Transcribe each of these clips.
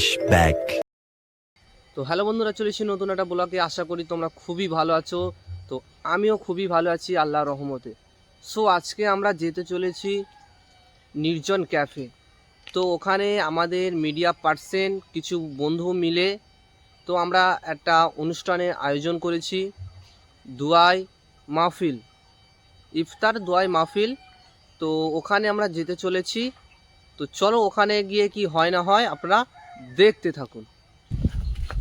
Flashback. তো hello বন্ধুরা চলেছি নতুন একটা ব্লগে। আশা করি তোমরা খুবই ভালো আছো। তো আমিও খুবই ভালো আছি আল্লাহ রহমতে। সো আজকে আমরা যেতে চলেছি নির্জন ক্যাফে তো ওখানে আমাদের মিডিয়া পার্সন কিছু বন্ধু মিলে তো আমরা একটা অনুষ্ঠানের আয়োজন করেছি, দুয়াই মাহফিল। ইফতার, দোয়াই মাহফিল। তো ওখানে আমরা যেতে চলেছি। তো চলো ওখানে গিয়ে কি হয় না হয়, আপনারা দেখতে থাকুন।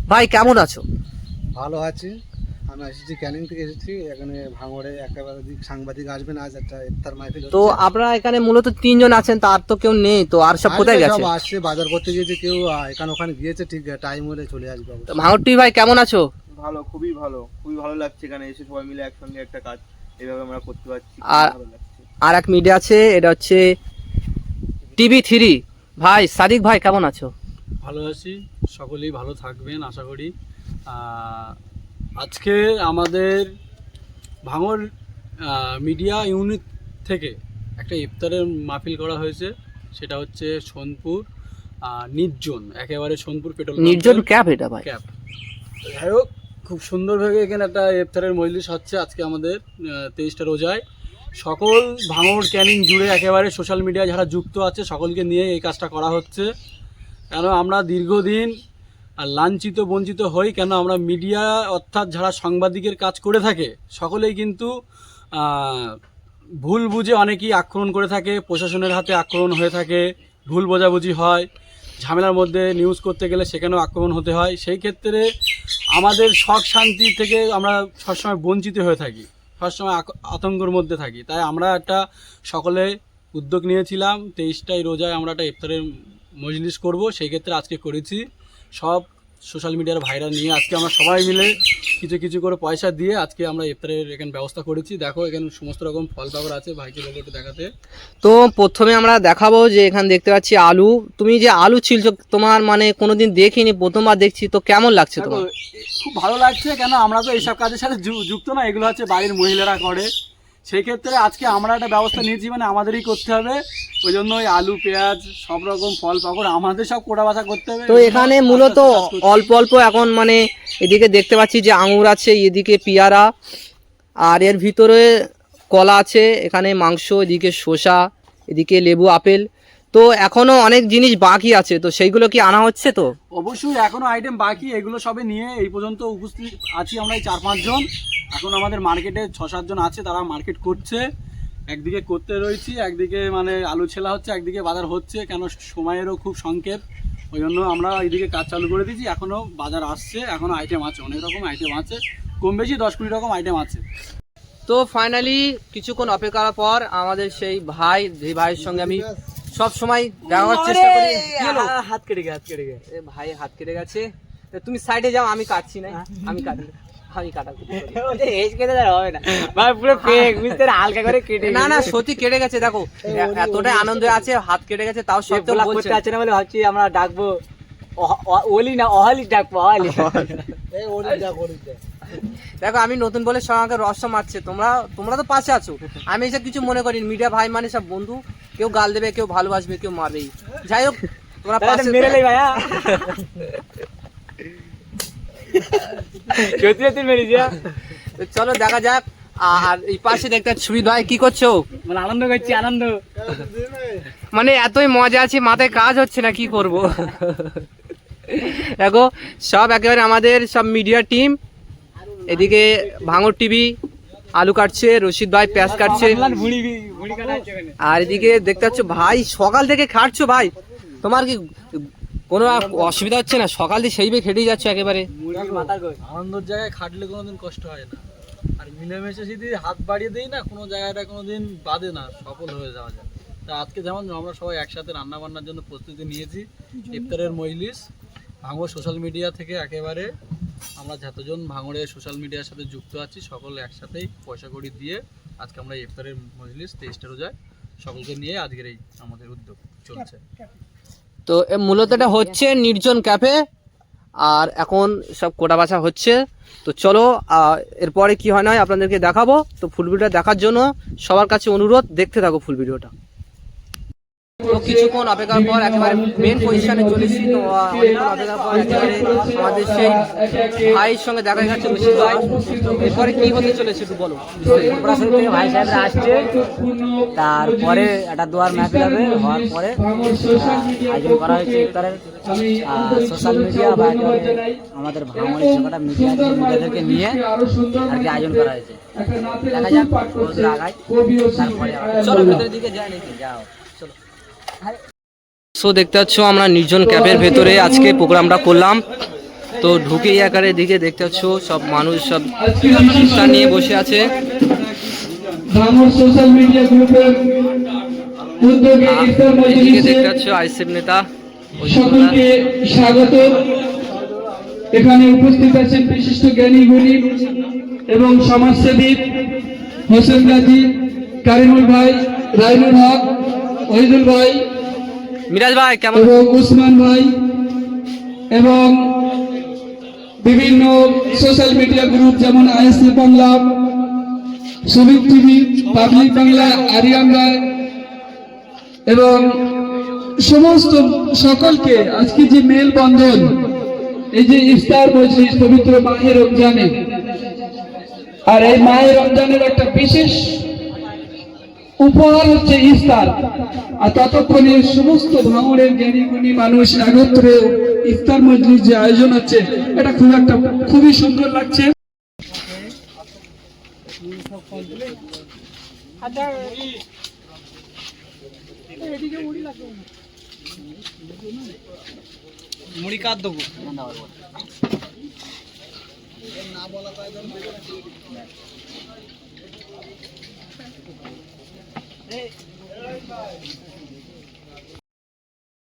ভাই কেমন আছো? ভালো আছি। আমি এসেছি ক্যানিং থেকে এসেছি। এখানে ভাঙড়ে একেবারে সাংবাদিক আসবেন আজ একটা ইফতার মাহফিল তো। আপনারা এখানে মূলত তিনজন আছেন তার তো কেউ নেই তো আর সব কোথায় গেছে? সব আসছে বাজার করতে গিয়েছে কেউ এখানে ওখানে গিয়েছে ঠিক টাইম হলে চলে আসবে অবশ্যই। ভাঙটি ভাই কেমন আছো? ভালো খুবই ভালো খুবই ভালো লাগছে এখানে এসে সবাই মিলে একসঙ্গে একটা কাজ এভাবে আমরা করতে পারছি আর- আর এক মিডিয়া আছে এটা হচ্ছে টিভি থ্রি। ভাই সাদিক ভাই কেমন আছো? ভালো আছি সকলেই ভালো থাকবেন আশা করি। আজকে আমাদের ভাঙর মিডিয়া ইউনিট থেকে একটা ইফতারের মাহফিল করা হয়েছে সেটা হচ্ছে সোনপুর নির্জন একেবারে সোনপুর পেট্রোল নির্জন ক্যাপ এটা ভাই। ক্যাপ যাই হোক খুব সুন্দরভাবে এখানে একটা ইফতারের মজলিস হচ্ছে আজকে আমাদের তেইশটা রোজায়। সকল ভাঙর ক্যানিং জুড়ে একেবারে সোশ্যাল মিডিয়া যারা যুক্ত আছে সকলকে নিয়ে এই কাজটা করা হচ্ছে। কেন আমরা দীর্ঘদিন লাঞ্ছিত, বঞ্চিত হই, কেন আমরা মিডিয়া অর্থাৎ যারা সাংবাদিকের কাজ করে থাকে, সকলেই কিন্তু ভুল বুঝে অনেকেই আক্রমণ করে থাকে, প্রশাসনের হাতে আক্রমণ হয়ে থাকে, ভুল বোঝাবুঝি হয়, ঝামেলার মধ্যে নিউজ করতে গেলে সেখানেও আক্রমণ হতে হয়। সেই ক্ষেত্রে আমাদের শখ শান্তি থেকে আমরা সবসময় বঞ্চিত হয়ে থাকি, সবসময় আতঙ্কের মধ্যে থাকি। তাই আমরা একটা সকলে উদ্যোগ নিয়েছিলাম, তেইশটাই রোজায় আমরা একটা ইফতারের মজলিস করব সেই ক্ষেত্রে আজকে করেছি। সব সোশ্যাল মিডিয়ার ভাইরা নিয়ে আজকে আমরা সবাই মিলে কিছু কিছু করে পয়সা দিয়ে আজকে আমরা ইফতারের এখানে ব্যবস্থা করেছি। দেখো এখানে সমস্ত রকম ফল পাকড় আছে ভাইকে বলব একটু দেখাতে। তো প্রথমে আমরা দেখাবো যে এখানে দেখতে পাচ্ছি আলু। তুমি যে আলু ছিলছো তোমার মানে কোনোদিন দেখিনি প্রথমবার দেখছি তো কেমন লাগছে তোমার? খুব ভালো লাগছে কেন আমরা তো এইসব কাজের সাথে যুক্ত না এগুলো হচ্ছে বাড়ির মহিলারা করে। সেই ক্ষেত্রে আজকে আমরা একটা ব্যবস্থা নিয়েছি মানে আমাদেরই করতে হবে। ওই জন্য ওই আলু পেঁয়াজ সব রকম ফল পাকড় আমাদের সব কোটা বাছা করতে হবে। তো এখানে মূলত অল্প অল্প এখন মানে এদিকে দেখতে পাচ্ছি যে আঙুর আছে এদিকে পিয়ারা আর এর ভিতরে কলা আছে এখানে মাংস এদিকে শসা এদিকে লেবু আপেল। তো এখনও অনেক জিনিস বাকি আছে তো সেইগুলো কি আনা হচ্ছে তো? অবশ্যই এখনও আইটেম বাকি এগুলো সবে নিয়ে এই পর্যন্ত উপস্থিত আছি আমরা এই চার পাঁচজন। এখন আমাদের মার্কেটে ছ সাতজন আছে তারা মার্কেট করছে। একদিকে করতে রয়েছি একদিকে মানে আলু ছেলা হচ্ছে একদিকে বাজার হচ্ছে কেন সময়েরও খুব সংক্ষেপ ওই জন্য আমরা এইদিকে কাজ চালু করে দিয়েছি এখনও বাজার আসছে এখনও আইটেম আছে অনেক রকম আইটেম আছে কম বেশি দশ কুড়ি রকম আইটেম আছে। তো ফাইনালি কিছুক্ষণ অপেক্ষা করার পর আমাদের সেই ভাই যে ভাইয়ের সঙ্গে আমি সব সময় দেখা চেষ্টা করি। হাত কেটে গে হাত কেটে গে এ ভাই হাত কেটে গেছে। তুমি সাইডে যাও আমি কাটছি না আমি কাটি আমি কাটাকুটি করি। ভাই পুরো ফেক বুঝতে হালকা করে কেটে না না সত্যি কেটে গেছে দেখো এতটাই আনন্দ আছে হাত কেটে গেছে তাও আছে না বলে ভাবছি আমরা ডাকবো অহ- অ- ওলি না অহালি ডাকবো অহালি। দেখো আমি নতুন বলে সব আমাকে রহস্য মারছে। তোমরা তোমরা তো পাশে আছো। আমি এসব কিছু মনে করি মিডিয়া ভাই মানে সব বন্ধু। কেউ গাল দেবে কেউ ভালোবাসবে কেউ মারবেই। যাই হোক তোমরা পাশে মেরে ভাইয়া। সত্যি সত্যি মেরেছি? চলো দেখা যাক। আর এই পাশে দেখতে সুবিধ ভাই কি করছ? মানে আনন্দ করছি আনন্দ। মানে এতই মজা আছে মাথায় কাজ হচ্ছে না কি করব? দেখো সব একেবারে আমাদের সব মিডিয়া টিম। এদিকে ভাঙর টিভি আলু কাটছে রশিদ ভাই পেঁয়াজ কাটছে। আর এদিকে দেখতে পাচ্ছ ভাই সকাল থেকে খাটছো ভাই। তোমার কি কোনো অসুবিধা হচ্ছে না সকাল থেকে সেই খেটেই যাচ্ছে একেবারে। আনন্দের জায়গায় খাটলে কোনোদিন কষ্ট হয় না। আর মিলেমিশে যদি হাত বাড়িয়ে দেই না কোনো জায়গাটা কোনোদিন বাদে না সফল হয়ে যাওয়া যায়। তা আজকে যেমন আমরা সবাই একসাথে রান্না বান্নার জন্য প্রস্তুতি নিয়েছি ইফতারের মজলিস ভাঙর সোশ্যাল মিডিয়া থেকে একেবারে। আমরা যতজন ভাঙড়ের সোশ্যাল মিডিয়ার সাথে যুক্ত আছি সকলে একসাথেই পয়সা কড়ি দিয়ে আজকে আমরা ইফতারের মজলিস তেইশটা রোজায় সকলকে নিয়ে আজকের এই আমাদের উদ্যোগ চলছে। তো মূলত এটা হচ্ছে নির্জন ক্যাফে আর এখন সব কোটা বাছা হচ্ছে। তো চলো এরপরে কি হয় না আপনাদেরকে দেখাবো। তো ফুল ভিডিওটা দেখার জন্য সবার কাছে অনুরোধ, দেখতে থাকো ফুল ভিডিওটা। তো কিছুক্ষণ অপেক্ষার পর একেবারে মেন পজিশনে চলেছি তো অপেক্ষার পর একেবারে আমাদের সেই ভাইয়ের সঙ্গে দেখা গেছে রশিদ ভাই। এরপরে কি হতে চলেছে একটু বলো? ভাই সাহেবরা আসছে তারপরে একটা দোয়ার মাহফিল হবে হওয়ার পরে আয়োজন করা হয়েছে ইফতারের। সোশ্যাল মিডিয়া বা আমাদের ভাঙড়ের সবটা মিডিয়া মিডিয়াদেরকে নিয়ে আর কি আয়োজন করা হয়েছে। দেখা যাক আগায় তারপরে চলো ভেতরের দিকে যাই নাকি? যাও। সো দেখতে পাচ্ছ আমরা নির্জন ক্যাবের ভেতরে আজকে প্রোগ্রামটা করলাম। তো ঢুকেই আকারে দিকে দেখতে পাচ্ছ সব মানুষ সব শিক্ষা নিয়ে বসে আছে। এখানে উপস্থিত আছেন বিশিষ্ট জ্ঞানী গুণী এবং সমাজসেবী হোসেন গাজী, কারিমুল ভাই, রাইনুল হক ওহিদুল ভাই মিরাজ ভাই কেমন? এবং উসমান ভাই এবং বিভিন্ন সোশ্যাল মিডিয়া গ্রুপ যেমন ISC Bangla Subik TV public Bangla Ariyan Roy এবং সমস্ত সকলকে আজকে যে মেল বন্ধন এই যে ইফতার মজলিস পবিত্র মাহে রমজানে আর এই মাহে রমজানের একটা বিশেষ উপহার হচ্ছে ইফতার। আর ততক্ষণে সমস্ত ভাঙড়ের জ্ঞানী গুণী মানুষ একত্রে ইফতার মজলিস যে আয়োজন হচ্ছে, এটা খুব একটা খুবই সুন্দর লাগছে।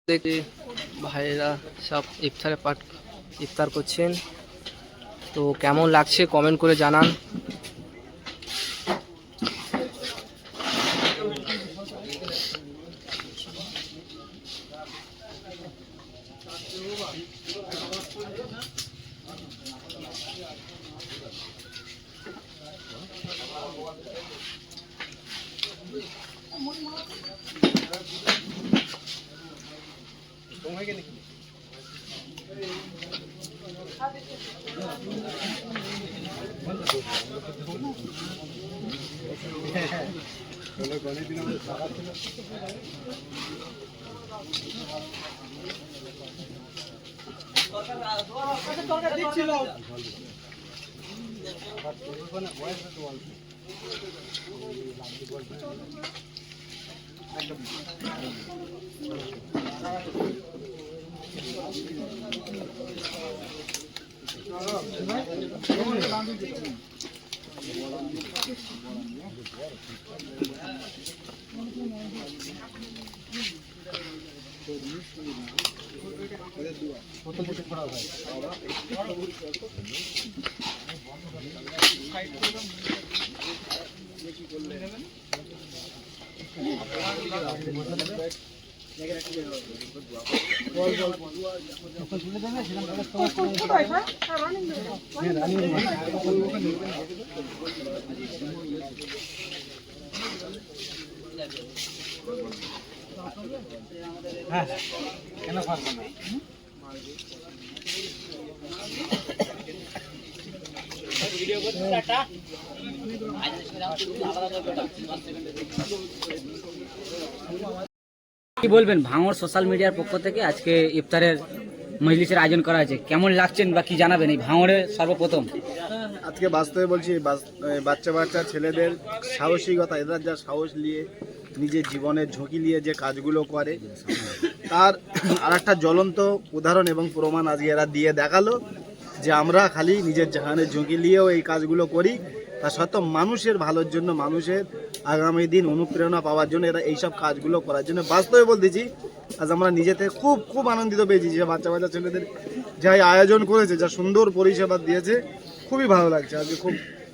দেখে ভাইয়েরা সব ইফতারে পাঠ ইফতার করছেন। তো কেমন লাগছে কমেন্ট করে জানান। দরকার দিচ্ছিল একটা কি হ্যাঁ কেন পারব না ভিডিও করতে টাটা আজ সেটা আলাদা করে বলবেন? ভাঙর সোশ্যাল মিডিয়ার পক্ষ থেকে আজকে ইফতারের মজলিসের আয়োজন করা হয়েছে। কেমন লাগছেন বা কি জানাবেন এই ভাঙড়ে সর্বপ্রথম? আজকে বাস্তবে বলছি বাচ্চা বাচ্চা ছেলেদের সাহসিকতা এরা যা সাহস নিয়ে নিজের জীবনের ঝুঁকি নিয়ে যে কাজগুলো করে, তার আর একটা জ্বলন্ত উদাহরণ এবং প্রমাণ আজকে এরা দিয়ে দেখাল যে আমরা খালি নিজের জাহানের ঝুঁকি নিয়েও এই কাজগুলো করি। তা সত্ত্বেও মানুষের ভালোর জন্য মানুষের আগামী দিন অনুপ্রেরণা পাওয়ার জন্য এরা এইসব কাজগুলো করার জন্য বাস্তবে বলতেছি আজ আমরা নিজেতে খুব খুব আনন্দিত পেয়েছি যে বাচ্চা বাচ্চা ছেলেদের যাই আয়োজন করেছে, যা সুন্দর পরিষেবা দিয়েছে, খুবই ভালো লাগছে। আজকে খুব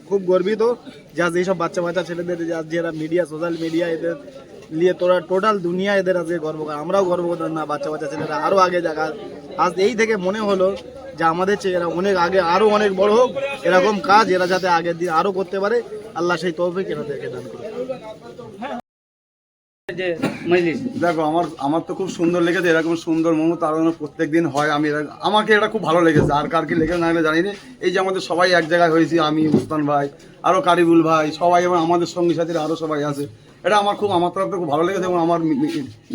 খুব গর্বিত যে আজ এইসব বাচ্চা বাচ্চা ছেলেদের, যে আজ যারা মিডিয়া সোশ্যাল মিডিয়া এদের নিয়ে তোরা টোটাল দুনিয়া এদের আজকে গর্ব করে, আমরাও গর্ব করতাম, না বাচ্চা বাচ্চা ছেলেরা আরও আগে যাক। আজ এই থেকে মনে হলো যে আমাদের চেয়ে এরা অনেক আগে আরও অনেক বড় হোক, এরকম কাজ এরা যাতে আগের দিন আরও করতে পারে, আল্লাহ সেই তৌফিক এনাদেরকে দান মজলিস দেখো আমার আমার তো খুব সুন্দর লেগেছে এরকম সুন্দর মোমো তার জন্য প্রত্যেক দিন হয় আমি আমাকে এটা খুব ভালো লেগেছে আর কার কি লেগেছে না জানি না এই যে আমাদের সবাই এক জায়গায় হয়েছি আমি মুস্তান ভাই আরও কারিবুল ভাই সবাই এবং আমাদের সঙ্গী সাথীরা আরও সবাই আছে। এটা আমার খুব আমার তরফ থেকে খুব ভালো লেগেছে এবং আমার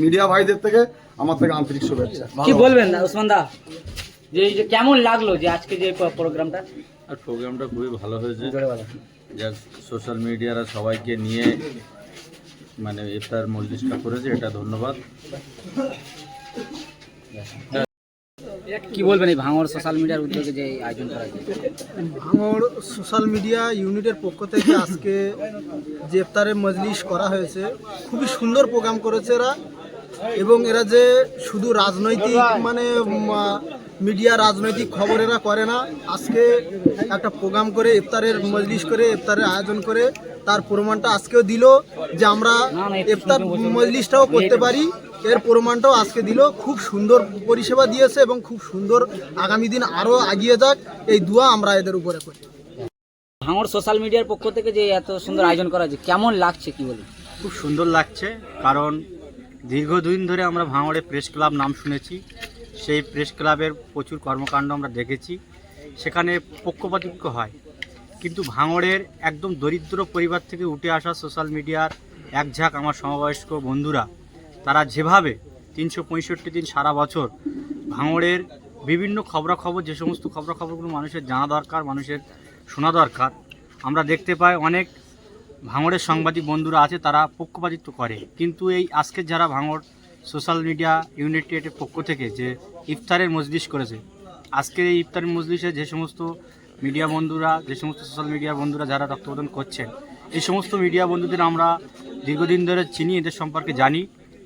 মিডিয়া ভাইদের থেকে আমার থেকে আন্তরিক শুভেচ্ছা। কি। বলবেন ওসমান দা? যে এই যে কেমন লাগল যে আজকে যে প্রোগ্রামটা? প্রোগ্রামটা খুবই ভালো হয়েছে। সোশ্যাল মিডিয়ারা সবাইকে নিয়ে মানে ইফতার মজলিসটা করেছে এটা ধন্যবাদ। কি বলবেন এই ভাঙর সোশ্যাল মিডিয়ার উদ্যোগে যে আয়োজন করা হয়েছে? ভাঙড় সোশ্যাল মিডিয়া ইউনিটের পক্ষ থেকে আজকে যে ইফতারের মজলিস করা হয়েছে খুবই সুন্দর প্রোগ্রাম করেছে এরা। এবং এরা যে শুধু রাজনৈতিক মানে মিডিয়া রাজনৈতিক খবর এরা করে না আজকে একটা প্রোগ্রাম করে ইফতারের মজলিস করে ইফতারের আয়োজন করে তার প্রমাণটা আজকেও দিল যে আমরা ইফতার মজলিসটাও করতে পারি। এর প্রমাণটাও আজকে দিল। খুব সুন্দর পরিষেবা দিয়েছে এবং খুব সুন্দর আগামী দিন আরও এগিয়ে যাক। এই দুয়া আমরা এদের উপরে করি। ভাঙর সোশ্যাল মিডিয়ার পক্ষ থেকে যে এত সুন্দর আয়োজন করা হয়েছে কেমন লাগছে কি বলবেন খুব সুন্দর লাগছে কারণ দীর্ঘদিন ধরে আমরা ভাঙড়ে প্রেস ক্লাব নাম শুনেছি। সেই প্রেস ক্লাবের প্রচুর কর্মকাণ্ড আমরা দেখেছি। সেখানে পক্ষপাতিত্ব হয়। কিন্তু ভাঙড়ের একদম দরিদ্র পরিবার থেকে উঠে আসা সোশ্যাল মিডিয়ার এক ঝাঁক আমার সমবয়স্ক বন্ধুরা, তারা যেভাবে তিনশো পঁয়ষট্টি দিন সারা বছর ভাঙড়ের বিভিন্ন খবরাখবর, যে সমস্ত খবরাখবরগুলো মানুষের জানা দরকার, মানুষের শোনা দরকার, আমরা দেখতে পাই অনেক ভাঙড়ের সাংবাদিক বন্ধুরা আছে, তারা পক্ষপাতিত্ব করে। কিন্তু এই আজকের যারা ভাঙড় সোশ্যাল মিডিয়া ইউনিটেডের পক্ষ থেকে যে ইফতারের মজলিস করেছে, আজকের এই ইফতারের মজলিসে যে সমস্ত মিডিয়া বন্ধুরা, যে সমস্ত সোশ্যাল মিডিয়া বন্ধুরা যারা রক্তপ্রদান করছেন, এই সমস্ত মিডিয়া বন্ধুদের আমরা দীর্ঘদিন ধরে চিনি, এদের সম্পর্কে জানি।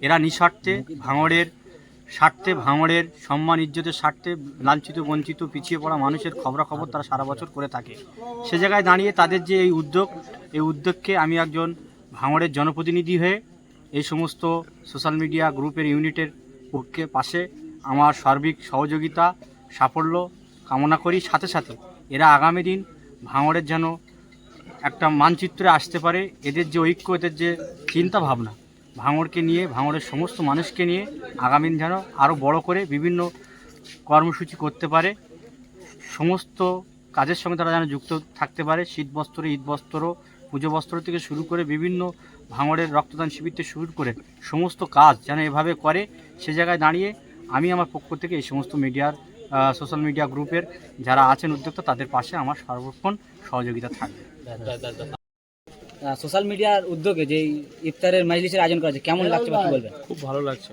এরা নিঃস্বার্থে, ভাঙড়ের স্বার্থে, ভাঙড়ের সম্মান, ইজ্জতের স্বার্থে লাঞ্ছিত, বঞ্চিত, পিছিয়ে পড়া মানুষের খবরাখবর তারা সারা বছর করে থাকে। সে জায়গায় দাঁড়িয়ে তাদের যে এই উদ্যোগ, এই উদ্যোগকে আমি একজন ভাঙড়ের জনপ্রতিনিধি হয়ে এই সমস্ত সোশ্যাল মিডিয়া গ্রুপের ইউনিটের পক্ষে পাশে আমার সার্বিক সহযোগিতা, সাফল্য কামনা করি। সাথে সাথে এরা আগামী দিন ভাঙড়ের যেন একটা মানচিত্রে আসতে পারে, এদের যে ঐক্য, এদের যে চিন্তা ভাবনা ভাঙড়কে নিয়ে, ভাঙড়ের সমস্ত মানুষকে নিয়ে আগামী দিন যেন আরও বড় করে বিভিন্ন কর্মসূচি করতে পারে। সমস্ত কাজের সঙ্গে তারা যেন যুক্ত থাকতে পারে, শীত বস্ত্র ঈদ বস্ত্র পুজো বস্ত্র থেকে শুরু করে বিভিন্ন ভাঙড়ের রক্তদান শিবির থেকে শুরু করে সমস্ত কাজ যেন এভাবে করে সে জায়গায় দাঁড়িয়ে আমি আমার পক্ষ থেকে এই সমস্ত মিডিয়ার সোশ্যাল মিডিয়া গ্রুপের যারা আছেন উদ্যোক্তা তাদের পাশে আমার সর্বক্ষণ সহযোগিতা থাকবে। সোশ্যাল মিডিয়ার উদ্যোগে যে ইফতারের মজলিসের আয়োজন করা হয়েছে কেমন লাগছে বা কি বলবেন? খুব ভালো লাগছে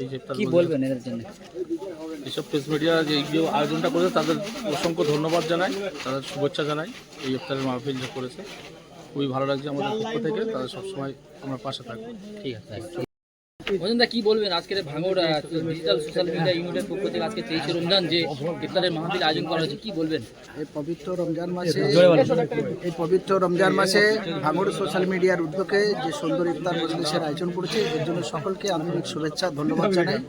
এই যে কি বলবেন এদের জন্য? এইসব প্রেস মিডিয়া যে যে আয়োজনটা করেছে তাদের অসংখ্য ধন্যবাদ জানাই তাদের শুভেচ্ছা জানাই এই ইফতারের মাহফিল যে করেছে। খুবই ভালো লাগছে আমাদের পক্ষ থেকে তাদের সবসময় আমরা পাশে থাকব। ঠিক আছে। মজুমদা কি বলবেন? আজকের ভাঙড় ডিজিটাল সোশ্যাল মিডিয়া ইউনিটের পক্ষ থেকে আজকে তেইশে রমজান যে ইফতারের মাহফিল আয়োজন করা হয়েছে কি বলবেন? এই পবিত্র রমজান মাসে এই পবিত্র রমজান মাসে ভাঙড় সোশ্যাল মিডিয়ার উদ্যোগে যে সুন্দর ইফতার মজলিসের আয়োজন করেছে এর জন্য সকলকে আন্তরিক শুভেচ্ছা ধন্যবাদ জানাই।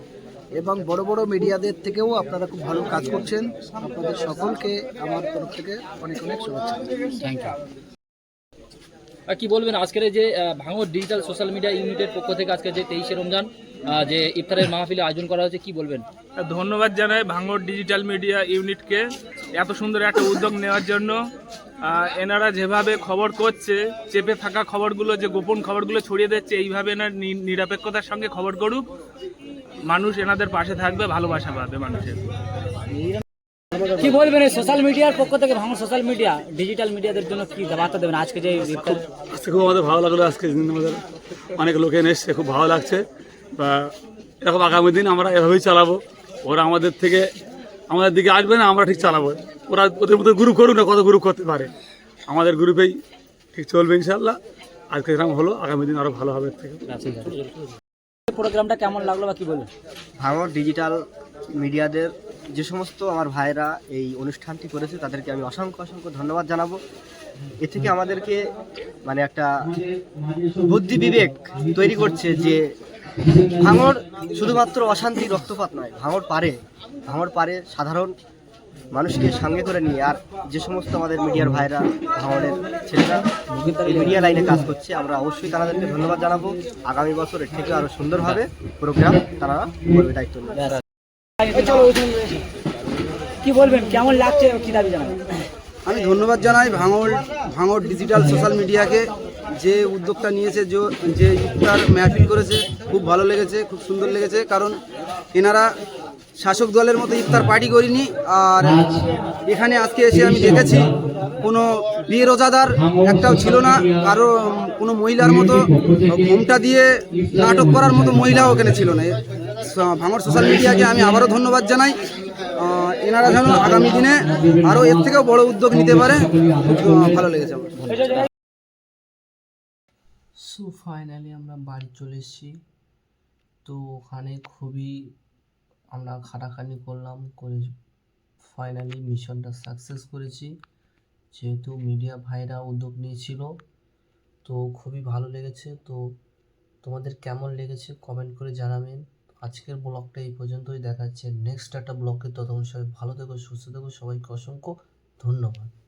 এবং বড় বড় মিডিয়াদের থেকেও আপনারা খুব ভালো কাজ করছেন। আপনাদের সকলকে আমার তরফ থেকে অনেক অনেক শুভেচ্ছা। থ্যাংক ইউ কি বলবেন আজকের যে ভাঙর ডিজিটাল সোশ্যাল মিডিয়া ইউনিটের পক্ষ থেকে আজকে যে তেইশে রমজান যে ইফতারের মাহফিলে আয়োজন করা হয়েছে কি বলবেন? ধন্যবাদ জানাই ভাঙর ডিজিটাল মিডিয়া ইউনিটকে এত সুন্দর একটা উদ্যোগ নেওয়ার জন্য। এনারা যেভাবে খবর করছে চেপে থাকা খবরগুলো যে গোপন খবরগুলো ছড়িয়ে দিচ্ছে এইভাবে এনার নি- নিরপেক্ষতার সঙ্গে খবর করুক। মানুষ এনাদের পাশে থাকবে ভালোবাসা পাবে মানুষের। কি বলবেন এই সোশ্যাল মিডিয়ার পক্ষ থেকে ভাঙড় সোশ্যাল মিডিয়া ডিজিটাল মিডিয়াদের জন্য কি বার্তা দেবেন? আজকে যে খুব আমাদের ভালো লাগল আজকে আমাদের অনেক লোক এনে এসছে খুব ভালো লাগছে। বা এরকম আগামী দিন আমরা এভাবেই চালাবো। ওরা আমাদের থেকে আমাদের দিকে আসবে না আমরা ঠিক চালাবো। ওরা ওদের মধ্যে গ্রুপ করুক না কত গ্রুপ করতে পারে। আমাদের গ্রুপেই ঠিক চলবে ইনশাল্লাহ আজকে এরকম হলো আগামী দিন আরও ভালো হবে এর থেকে। প্রোগ্রামটা কেমন লাগল বা কি বলবেন? ভাঙড় ডিজিটাল মিডিয়াদের যে সমস্ত আমার ভাইরা এই অনুষ্ঠানটি করেছে, তাদেরকে আমি অসংখ্য অসংখ্য ধন্যবাদ জানাব। এ থেকে আমাদেরকে মানে একটা বুদ্ধি বিবেক তৈরি করছে যে ভাঙড় শুধুমাত্র অশান্তি রক্তপাত নয়, ভাঙড় পারে। ভাঙড় পারে সাধারণ মানুষকে সঙ্গে করে নিয়ে। আর যে সমস্ত আমাদের মিডিয়ার ভাইরা, ভাঙড়ের ছেলেরা মিডিয়া লাইনে কাজ করছে, আমরা অবশ্যই তাদেরকে ধন্যবাদ জানাব। আগামী বছর এর থেকে আরও সুন্দরভাবে প্রোগ্রাম তারা করবে, দায়িত্ব নেবে কি বলবেন? কেমন লাগছে? কি দাবি জানাবেন? আমি ধন্যবাদ জানাই ভাঙড় ভাঙড় ডিজিটাল সোশ্যাল মিডিয়াকে যে উদ্যোগটা নিয়েছে, যে ইফতার মেহফিল করেছে, খুব ভালো লেগেছে, খুব সুন্দর লেগেছে। কারণ এনারা শাসক দলের মতো ইফতার পার্টি করিনি, আর এখানে আজকে এসে আমি দেখেছি, কোনো বিয়ে রোজাদার একটাও ছিল না, কারও, কোনো মহিলার মতো ঘুমটা দিয়ে নাটক করার মতো মহিলাও ওখানে ছিল না। ভাঙড় সোশ্যাল মিডিয়াকে আমি আবারও ধন্যবাদ জানাই। এনারা যেন আগামী দিনে আরও এর থেকেও বড় উদ্যোগ নিতে পারে ভালো লেগেছে আমার। সো ফাইনালি আমরা বাড়ি চলে এসেছি। তো ওখানে খুবই আমরা খাটাখানি করলাম, করে ফাইনালি মিশনটা সাকসেস করেছি। যেহেতু মিডিয়া ভাইরা উদ্যোগ নিয়েছিল, তো খুবই ভালো লেগেছে। তো তোমাদের কেমন লেগেছে কমেন্ট করে জানাবেন। আজকের ব্লগটা এই পর্যন্তই। দেখাচ্ছে নেক্সট একটা ব্লগকে ততক্ষণ সবাই ভালো থেকো, সুস্থ থেকো। সবাইকে অসংখ্য ধন্যবাদ।